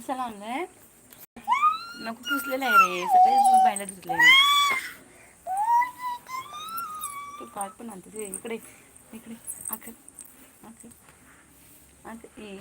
कशाला आणलंय नको पुसलेलं आहे रे सकाळीच बायला धुतले तू काय पण आणते ते इकडे इकडे आख आख आख ए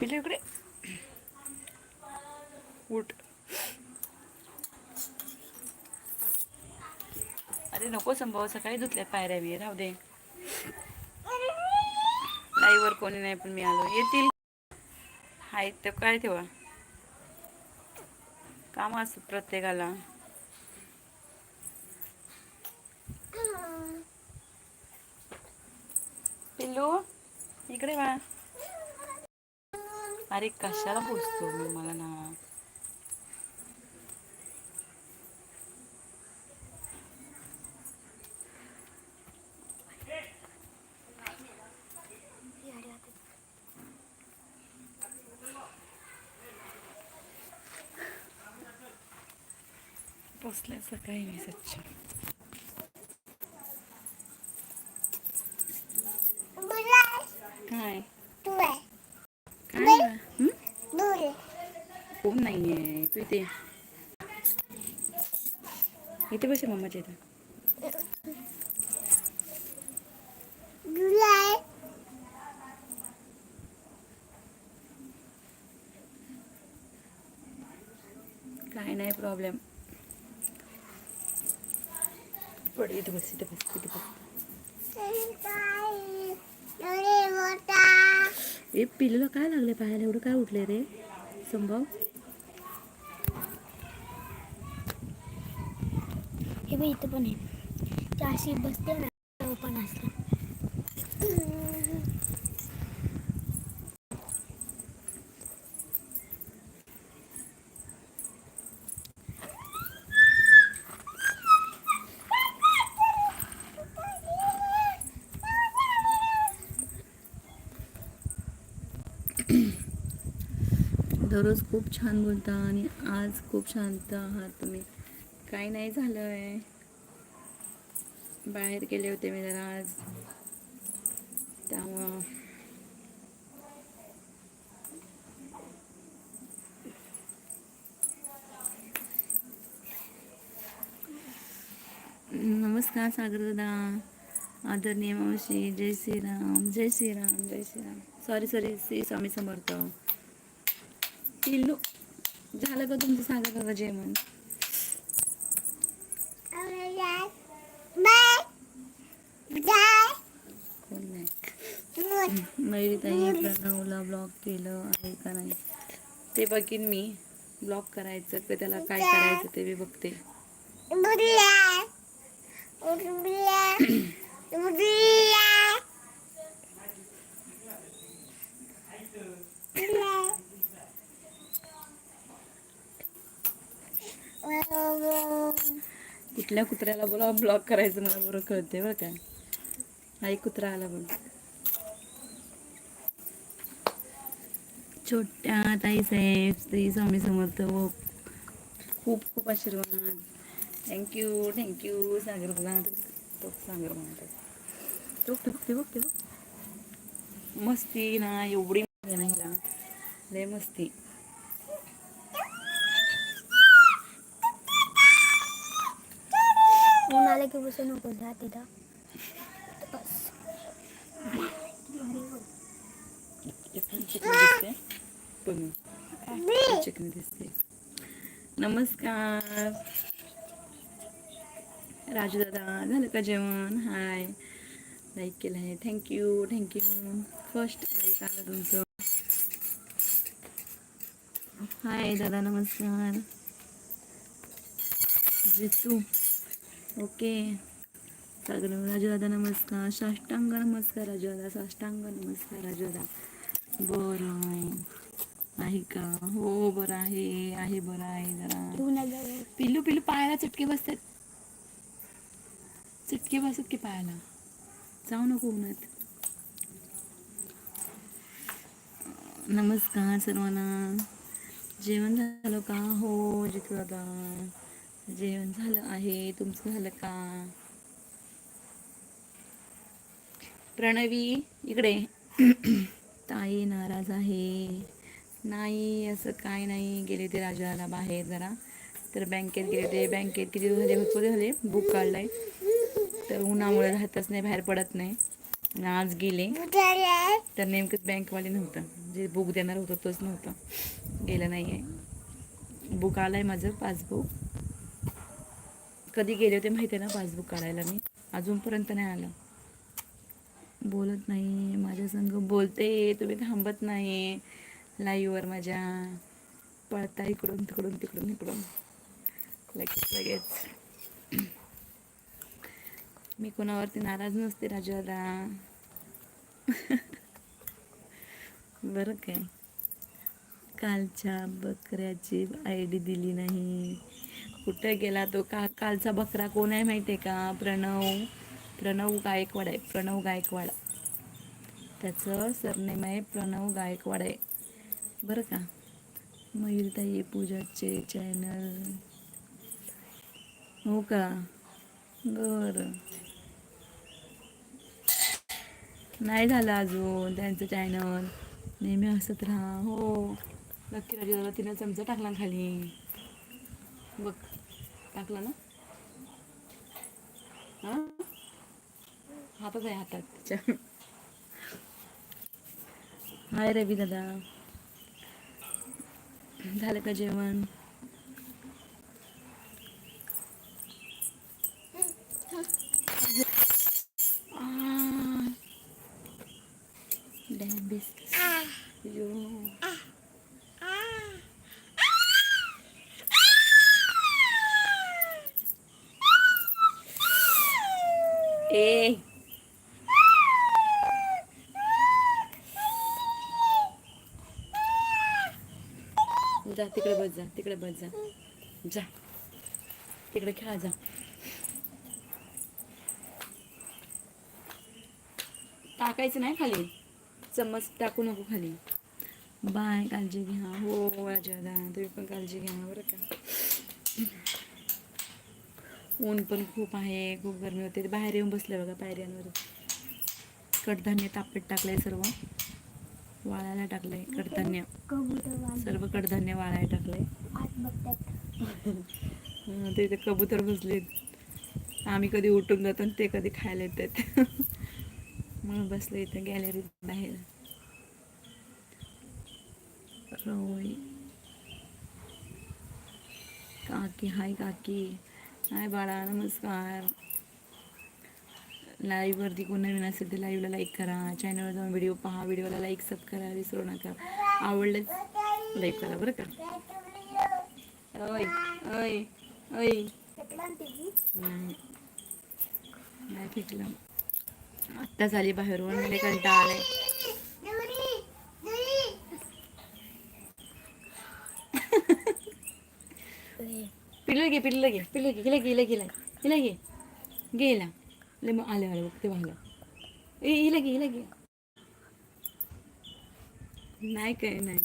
पिले इकडे उठ अरे नको संभव सकाळी धुतल्या पायऱ्या मी राहू दे. लाईवर कोणी नाही पण मी आलो. येतील. हाय तर काय तेव्हा काम असत प्रत्येकाला. पिल्लू इकडे वा. अरे कशाला पोचतो मी मला ना? पोचल्या सकाळी मी सच्च काय काय हं? कोण नाहीये तू इथे इथे बस मम्माच्या इथं काय नाही प्रॉब्लेम पड इथे बस इथे बस इथे बस ए पिल्लूला काय लागले पाहायला एवढं काय उठले रे संभव हे बघ इथं पण आहे अशी बसते ना पण असते दररोज खूप छान बोलता आणि आज खूप शांत आहात तुम्ही. काही नाही झालं आहे बाहेर गेले होते मी जरा आज. त्यामुळं. नमस्कार सागर दादा. आदरणीय मावशी. जय श्रीराम. जय श्रीराम. जय Shriram. Sorry sorry Shri Swami Samarth. पिल्लू झालं का तुमचं सांगा दादा जेवण. प्रणवला ब्लॉक केलं आहे का नाही? ते बघीन मी. ब्लॉक करायचं की त्याला काय करायचं ते मी बघते. कुठल्या कुत्र्याला बोला ब्लॉक करायचं मला बरोबर कळते बरं काय आई कुत्रा आला बघ छोट्या ताई साहेब श्री स्वामी समर्थ व खूप खूप आशीर्वाद. थँक्यू थँक्यू सागर तो सागर म्हणतात बघते बघते बघते बघ. मस्ती ना एवढी मजा नाही ना. लय मस्ती. जा तिथं बस चिकन दिसते पण चिकन दिसते नमस्कार। राजू दादा झालं का जेवण हाय लाईक केलं आहे थँक्यू थँक्यू फ़र्स्ट लाईक आलं तुमचं हाय दादा, नमस्कार। जितू। ओके. सगळं राजू दादा नमस्कार. साष्टांग नमस्कार राजूदादा. साष्टांग नमस्कार राजू दादा बरं आहे. का? हो बरं आहे. आहे बरं आहे जरा. पिल्लू पिल्लू पायाला चटके बसतात चटके बसत की पायाला. जाऊ नको उन्हात. नमस्कार सर्वांना. जेवण झालं का? हो जितू दादा. जेवण झालं आहे. तुमचं झालं का? प्रणवी इकडे. ताई नाराज आहे. नाही असं काय नाही. गेले ते राजाला बाहेर जरा. तर बँकेत गेले ते. बँकेत किती झाले? भरपूर झाले. बुक काढलाय. तर उन्हामुळे राहतच नाही बाहेर पडत नाही. आज गेले. तर नेमकंच बँकवाले नव्हतं. जे बुक देणार होतं तोच नव्हतं. गेलं नाही आहे बुक आलं आहे माझं पासबुक. कधी गेले होते माहिती आहे ना पासबुक काढायला मी? अजूनपर्यंत नाही आलं. बोलत नाही माझ्या संग बोलते तुम्ही थांबत नाही. लाईव्हवर माझ्या. पळता इकडून तिकडून तिकडून इकडून. लगेच लगेच. मी कोणावरती नाराज नसते राजाला. बरं काय? कालच्या बकऱ्याची आय डी दिली नाही. कुठे गेला तो का कालचा बकरा कोण आहे माहिती आहे का? प्रणव. प्रणव गायकवाड आहे. प्रणव गायकवाड. त्याचं सरनेम आहे प्रणव गायकवाड आहे. बरं का? मयूरताई पूजाचे चॅनल हो का? बरं. नाही झालं अजून त्यांचं चॅनल नेहमी हसत राहा. हो. नक्की राजूला तिनं चमचा टाकला खाली. बघ. टाकला ना? हातच आहे हातात. तिच्या हाय रवी दादा. झालं का जेवण डॅबिस यो ए जा तिकडे बस जा तिकडे बस जा. जा. तिकडे खेळा जा. टाकायचं नाही खाली. चम्मच टाकू नको खाली. बाय काळजी घ्या. हो राजा तुम्ही पण काळजी घ्या बरं का. ऊन पण खूप आहे खूप गरमी होते. बाहेर येऊन बसले बघा पायऱ्यांवर. कडधान्य तापत टाकलंय सर्व. वाळायला टाकलंय कडधान्य. सर्व कडधान्य वाळायला टाकलंय. ते इथे कबूतर बसलेत. आम्ही कधी उठून जातो ते कधी खायला येतात. म्हणून बसले इथे गॅलरीत बाहेर. रोई. काकी हाय काकी. हाय बाळा नमस्कार. लाईव्हवरती कोण नवीन असेल तर लाईव्हला लाईक करा. चॅनलवर जाऊन व्हिडिओ पहा. व्हिडिओला लाईक सब करा विसरू नका. आवडलंच लाईक करा बरं का. ओय ओय ओय. नाही फेकलं. आत्ता झाली बाहेरून. कंटाळा आलाय. पिल्लं घे पिल्लं घे. पिल्लं घे गेला गेला गेला हिला घे. गेला ले मग आले आले बघ ते वाहलं ए हिला घे हिला घे. नाही काय नाही.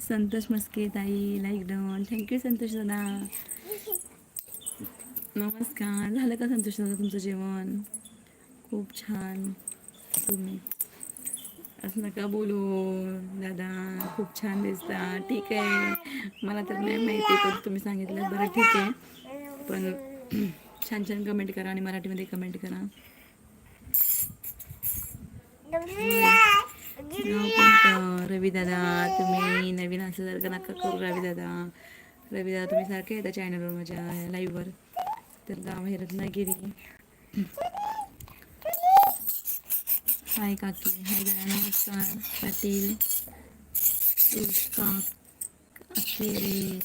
संतोष मस्के ताई लाईक डन थँक्यू संतोष दादा. नमस्कार. झालं का संतोष दादा तुमचं जेवण? खूप छान. तुम्ही. असं नका बोलू दादा. खूप छान दिसता. ठीक आहे. मला तर नाही माहिती पण तुम्ही सांगितलं. बरं ठीक आहे. पण छान छान कमेंट करा आणि मराठीमध्ये कमेंट करा. नाव रवी दादा तुम्ही नवीन असं जर का नका करू रवी दादा. रवी दादा तुम्ही सारखे येता चॅनलवर माझ्या लाईव्हवर तर गाव हे रत्नागिरी हाय काकी हाय दादा नमस्कार. पाटील तुष्का अखेरे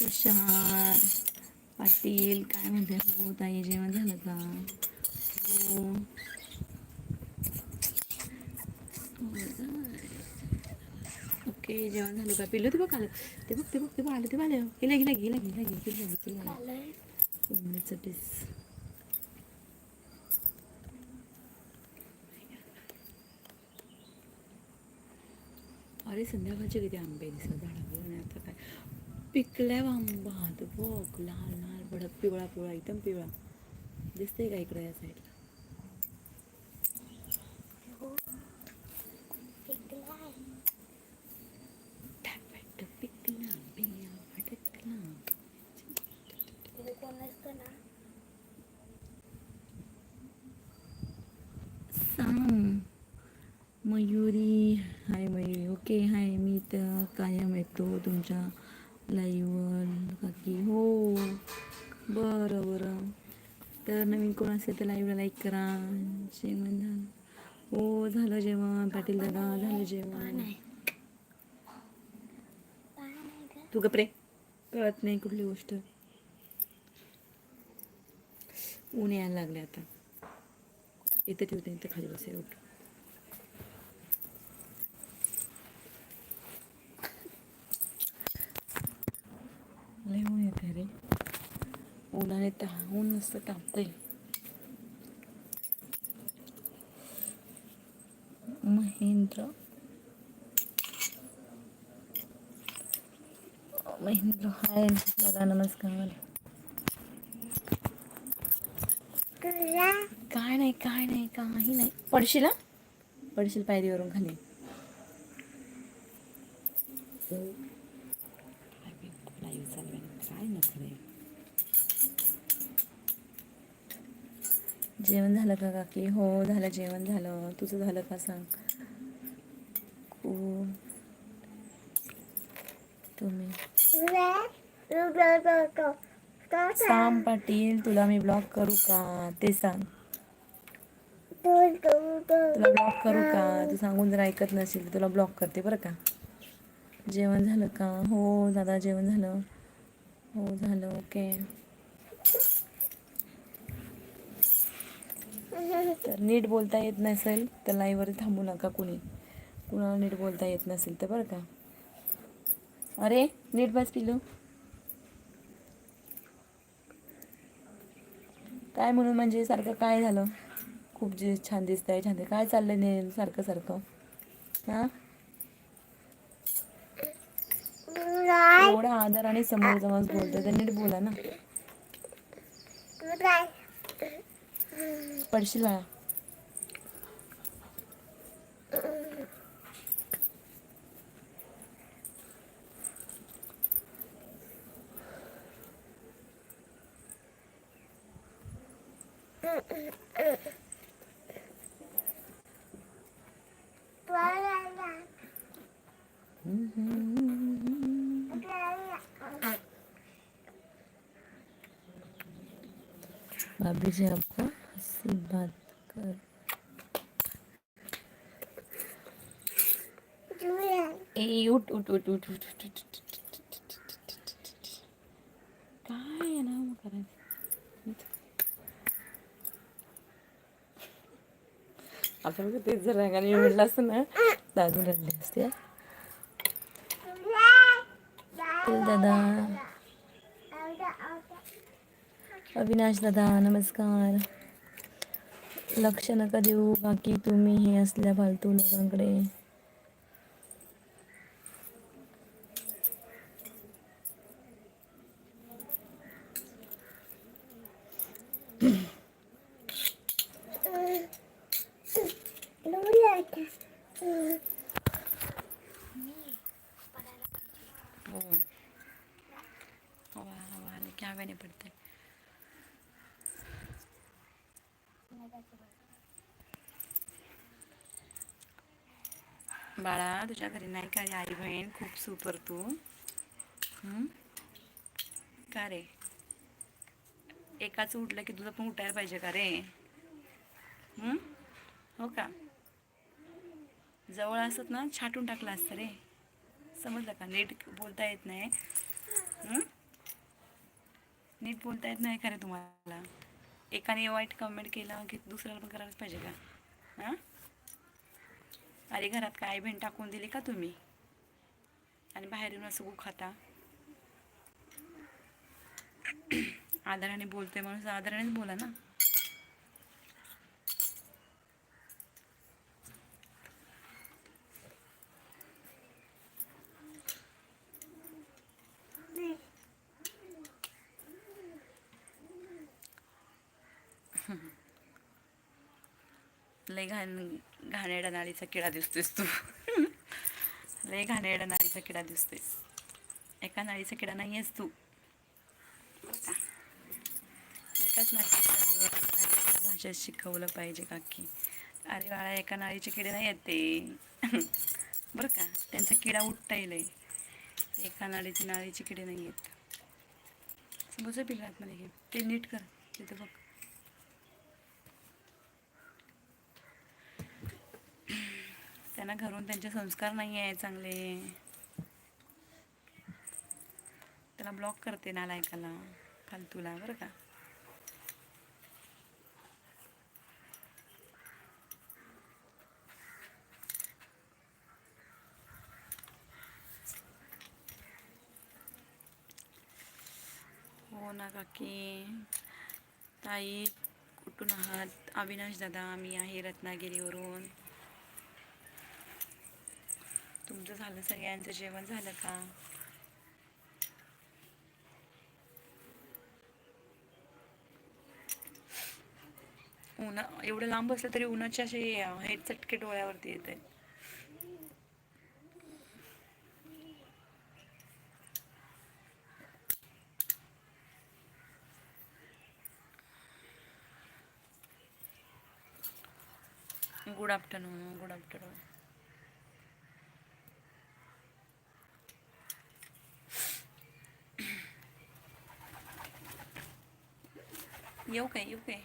तुषार. पाटील काय म्हणते हो ताई जेवण झालं का? हो. ओके जेवण झालं का? पिल्लू ते बघ आलं. ते बघ ते बघ ते बघ आलं ते बघ आलं. गेला गेला गेला गेला गेला गेला गेला कोंबडीचं पीस अरे संध्याकाळचे किती आंबे दिसत झाडावर. आणि आता काय? पिकल्या आंबा तो बघ लाल लाल भडक पिवळा पिवळा एकदम पिवळा. दिसतंय का इकडे या साईडला पिकला बिया साम Mayuri hi Mayuri. Okay hi. मी तर कायम येतो तुमच्या लाईव्हवर काकी हो बरं बरं. तर नवीन कोण असेल तर लाईव्हला लाईक करा. जेवण झालं हो झालं जेवण पाटील दादा झालं जेवण. तू गप्रे कळत नाही कुठली गोष्ट. ऊन यायला लागले आता. इथं ठेवते इथं खाली बसेल. लय ऊन येते रे. उन्हाने ता ऊन नुसतं तापतंय. महेंद्र. महेंद्र हाय दादा नमस्कार काय नाही काय नाही काही नाही. पडशील हा? पडशील पायरीवरून खाली. काय नखरे? जेवण झालं का काकी? हो झालं जेवण झालं. तुझं झालं का सांग? तुम्ही? साम पाटील तुला मी ब्लॉक करू का? ते सांग. तुला ब्लॉक करू का? तू सांगून जर ऐकत नसेल तर तुला ब्लॉक करते बरं का? जेवण झालं का? हो दादा जेवण झालं. हो झालं ओके. तर नीट बोलता येत नसेल तर लाईव्हवर थांबू नका कुणी. कुणाला नीट बोलता येत नसेल तर बरं का. अरे नीट बस पिलो काय म्हणून म्हणजे सारखं काय झालं? खूप जे छान दिसत आहे छान काय चाललंय ने सारखं सारखं? हां? एवढा आदर आणि समोर जवळ बोलतो तर नीट बोला ना. पडशील बाळा. भाभी da bize yapar. Sibat kır. Ey ut ut ut ut ut ut ut Kaya na mo karan. అతను తీర్చరా కానీ వెళ్ళొస్తున్నా దాని రెండు వేస్తే దాదా अविनाश दादा नमस्कार. लक्ष नका देऊ बाकी तुम्ही हे असल्या फालतू लोकांकडे हो हवा हवा आली की हव्याने पडते बाळा तुझ्या घरी नाही का आई बहीण? खूप सुपर तू. का रे? एकाच उठलं की तुझं पण उठायला पाहिजे का रे? हो? का? जवळ असत ना छाटून टाकलं असतं रे. समजलं का? नीट बोलता येत नाही. नीट बोलता येत नाही का रे तुम्हाला? एकाने वाईट कमेंट केलं की दुसऱ्याला पण करायलाच पाहिजे का? हां? अरे घरात काय बहीण टाकून दिली का तुम्ही? आणि बाहेर येऊन असं गु खाता. आदराने बोलते माणूस आदरानेच बोला ना. लय घाण घाणेडा नाळीचा किडा दिसतोयस तू. लय घाणेडा नाळीचा किडा दिसतोयस. एका नाळीचा किडा नाही आहेस तू एकाच नाळीच्या भाषा शिकवलं पाहिजे काकी. अरे बाळा एका नाळीचे किडे नाही आहेत ते. बरं का? त्यांचा किडा उठता येईल एका नाळीचे नाळीचे किडे नाही आहेत समोरचं पिल्लं आतमध्ये ते नीट कर. तिथं बघ. त्यांना घरून त्यांचे संस्कार नाही आहे चांगले. त्याला ब्लॉक करते ना लायकाला फालतूला बरं का? हो ना काकी. ताई कुठून आहात? अविनाश दादा मी आहे रत्नागिरीवरून. तुमचं झालं? सगळ्यांचं जेवण झालं का? उन्हा एवढं लांब असलं तरी उन्हाचे असे हे चटके डोळ्यावरती येत. आहेत गुड आफ्टरनून गुड आफ्टरनून येऊ काय येऊ काय?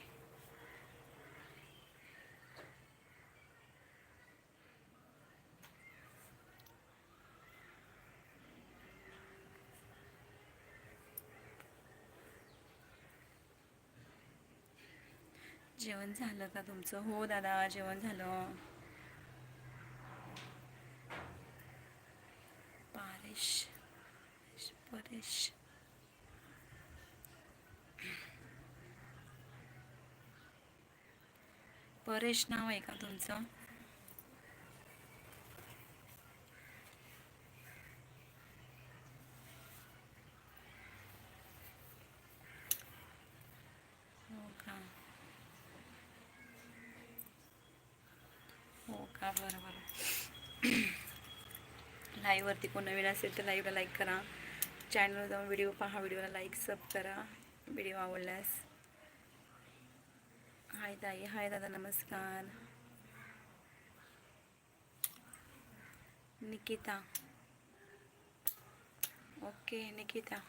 जेवण झालं का तुमचं? हो दादा जेवण झालं. परेश परेश. परेश नाव आहे का तुमचं? हो का? हो का? बरं बरं. लाईव्हवरती कोण नवीन असेल तर लाईव्हला लाईक करा. चॅनलवर जाऊन व्हिडिओ पहा. व्हिडिओला लाईक सब करा. व्हिडिओ आवडल्यास. हाय ताई हाय दादा नमस्कार. निकिता. ओके निकिता.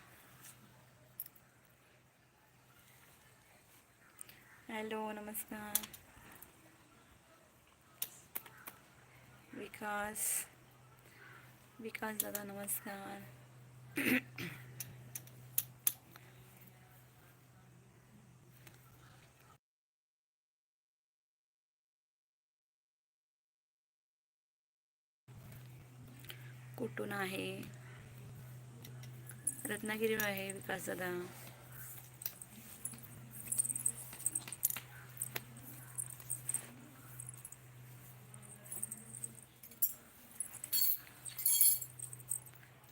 हॅलो नमस्कार. विकास. विकास दादा नमस्कार. कुठून आहे? रत्नागिरीवर आहे विकास दादा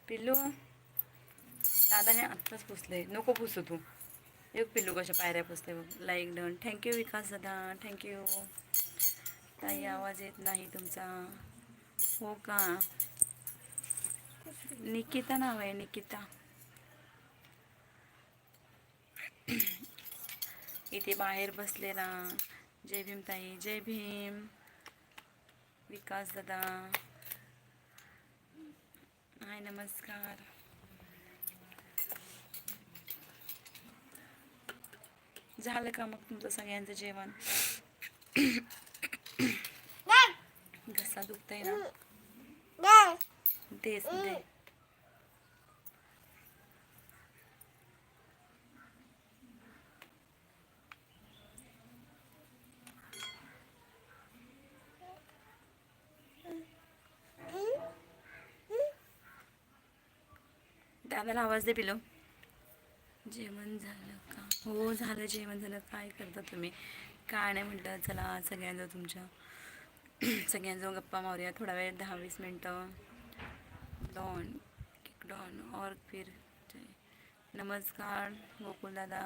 पिल्लू दादाने आत्ताच पुसले. नको पुसू तू. एक पिल्लू कशा पायऱ्या पुसते बघ. लाईक डन थँक्यू विकास दादा थँक्यू ताई आवाज येत नाही तुमचा. हो का? निकिता नाव आहे निकिता इथे बाहेर बसलेला जय भीम ताई जय भीम विकास दादा हाय नमस्कार झालं का मग तुमचं सगळ्यांचं जेवण घसा दुखतंय ना तेच दे दादाला आवाज दे पिलो जेवण झालं का? हो झालं जेवण झालं. काय करता तुम्ही? काय नाही म्हटलं चला सगळ्यांजवळ तुमच्या सगळ्यांजवळ गप्पा मारूया. थोडा वेळ दहा वीस मिनटं. डॉन डॉन और फिर नमस्कार गोकुल दादा.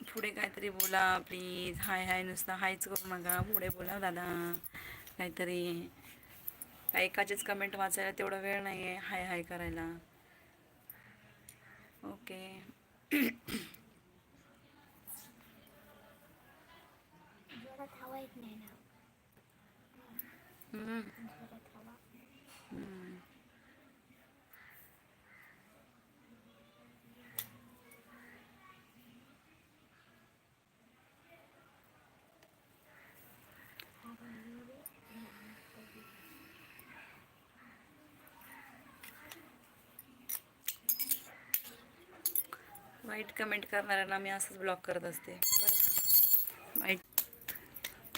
पुढे काहीतरी बोला प्लीज हाय हाय नुसता हायच करू मगा पुढे बोला दादा. काहीतरी एकाचीच कमेंट वाचायला तेवढा वेळ नाही आहे हाय हाय करायला. ओके जोरात हवा ना. वाईट कमेंट असंच ब्लॉक करत असते